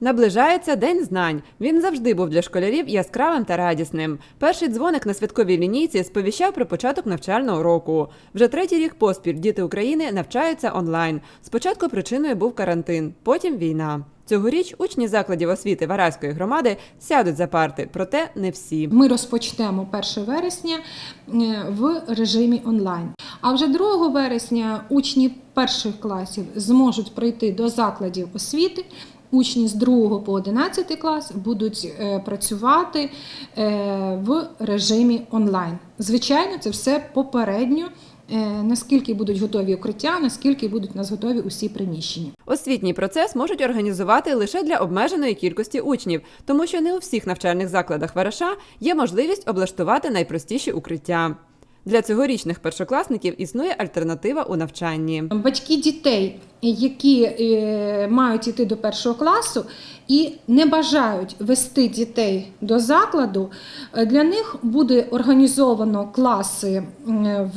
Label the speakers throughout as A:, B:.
A: Наближається День знань. Він завжди був для школярів яскравим та радісним. Перший дзвоник на святковій лінійці сповіщав про початок навчального року. Вже третій рік поспіль діти України навчаються онлайн. Спочатку причиною був карантин, потім війна. Цьогоріч учні закладів освіти Вараської громади сядуть за парти, проте не всі.
B: Ми розпочнемо 1 вересня е, в режимі онлайн. А вже 2 вересня учні перших класів зможуть прийти до закладів освіти. Учні з 2 по 11 клас будуть е, працювати е, в режимі онлайн. Звичайно, це все попередньо. е, Наскільки будуть готові укриття, наскільки будуть у нас готові усі приміщення.
A: Освітній процес можуть організувати лише для обмеженої кількості учнів, тому що не у всіх навчальних закладах Вараша є можливість облаштувати найпростіші укриття. Для цьогорічних першокласників існує альтернатива у навчанні.
B: Батьки дітей, які е, мають йти до першого класу і не бажають вести дітей до закладу, е, для них буде організовано класи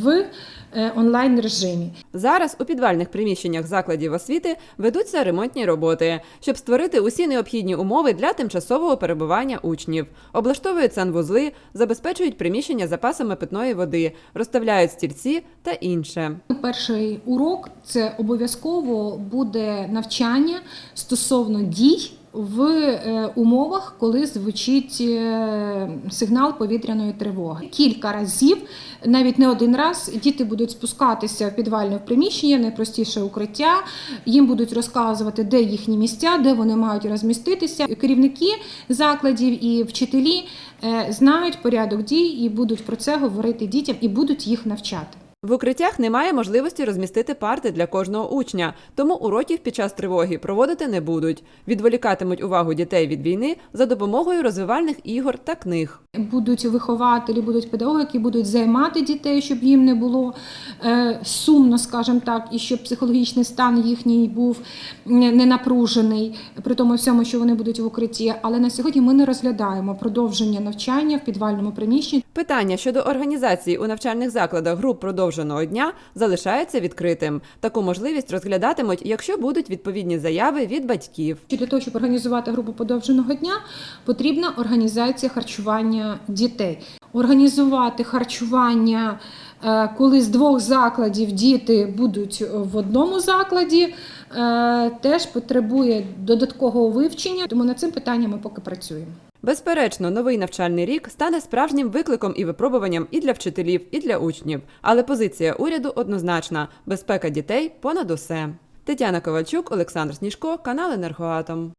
B: в онлайн режимі.
A: Зараз у підвальних приміщеннях закладів освіти ведуться ремонтні роботи, щоб створити усі необхідні умови для тимчасового перебування учнів. Облаштовують санвузли, забезпечують приміщення запасами питної води, розставляють стільці та інше.
B: Перший урок це обов'язково буде навчання стосовно дій. В е, умовах, коли звучить е, сигнал повітряної тривоги, кілька разів, навіть не один раз, діти будуть спускатися в підвальне приміщення, найпростіше укриття. Їм будуть розказувати, де їхні місця, де вони мають розміститися. Керівники закладів і вчителі е, знають порядок дій і будуть про це говорити дітям і будуть їх навчати.
A: В укриттях немає можливості розмістити парти для кожного учня, тому уроків під час тривоги проводити не будуть. Відволікатимуть увагу дітей від війни за допомогою розвивальних ігор та книг.
B: Будуть вихователі, будуть педагоги, які будуть займати дітей, щоб їм не було е, сумно, скажімо так, і щоб психологічний стан їхній був не напружений, при тому всьому, що вони будуть в укритті. Але на сьогодні ми не розглядаємо продовження навчання в підвальному приміщенні.
A: Питання щодо організації у навчальних закладах груп продовженого дня залишається відкритим. Таку можливість розглядатимуть, якщо будуть відповідні заяви від батьків.
B: Для того, щоб організувати групу подовженого дня, потрібна організація харчування дітей. Організувати харчування, е, коли з двох закладів діти будуть в одному закладі, е, теж потребує додаткового вивчення, тому над цим питанням ми поки працюємо.
A: Безперечно, новий навчальний рік стане справжнім викликом і випробуванням і для вчителів, і для учнів. Але позиція уряду однозначна: безпека дітей понад усе. Тетяна Ковальчук, Олександр Сніжко, канал Енергоатом.